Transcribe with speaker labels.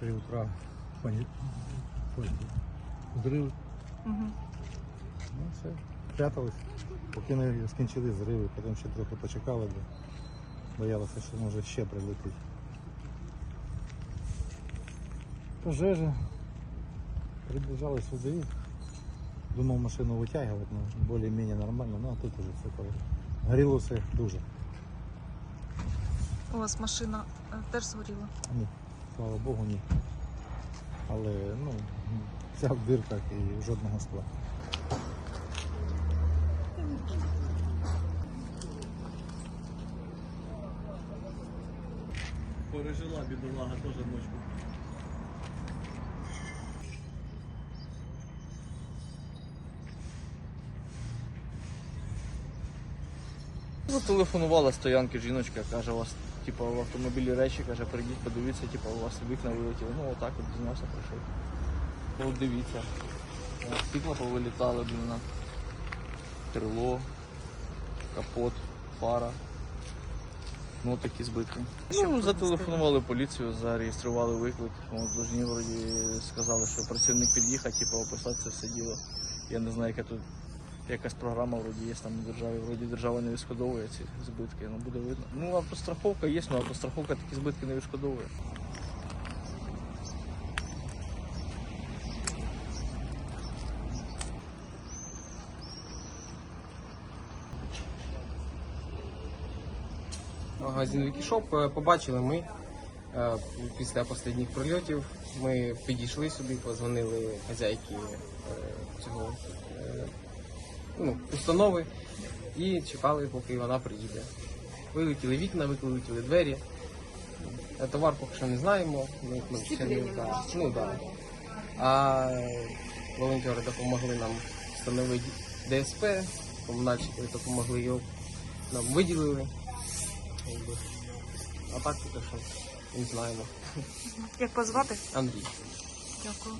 Speaker 1: 3 утра зрив.
Speaker 2: Угу.
Speaker 1: Ну все, прятались. Поки не скінчили зриви, потім ще трохи почекали, бо боялися, що може ще прилетить. Пожежа. Прибіжали сюди. Думав машину витягувати, ну, більш-менш нормально, ну а тут уже все коли. Горіло все дуже.
Speaker 2: У вас машина е, теж згоріла.
Speaker 1: Ні, слава Богу, ні. Але ну, вся в дирках і жодного скла.
Speaker 3: Пережила бідолага теж ночку. Зателефонувала стоянки жіночка, каже, у вас типу, в автомобілі речі, каже, прийдіть, подивіться, типу, у вас вікна вилетіли. Ну отак от дізнався, прийшов. Ну от дивіться. О, Стекла повилітали, блін, крило, капот, фара. Ну такі збитки. Ну, зателефонували поліцію, зареєстрували виклик. Должні вроді сказали, що працівник під'їхав, типу, описати це все діло. Я не знаю, яка тут якась програма вроді є там у державі. Вроді держава не відшкодовує ці збитки. Ну буде видно. Ну автостраховка є, але автостраховка такі збитки не відшкодовує.
Speaker 4: Магазин Вікішоп е, побачили ми е, після останніх прильотів. Ми підійшли сюди, позвонили хазяйки е, цього ну, установи і чекали, поки вона приїде. Вилетіли вікна, вилетіли двері. Е, Товар поки що не знаємо. Ми, ну, ще не, да, ну, да. А волонтери допомогли нам встановити ДСП, комунальщики допомогли його нам виділили. А так поки що не знаємо.
Speaker 2: Як позвати?
Speaker 4: Андрій.
Speaker 2: Дякую.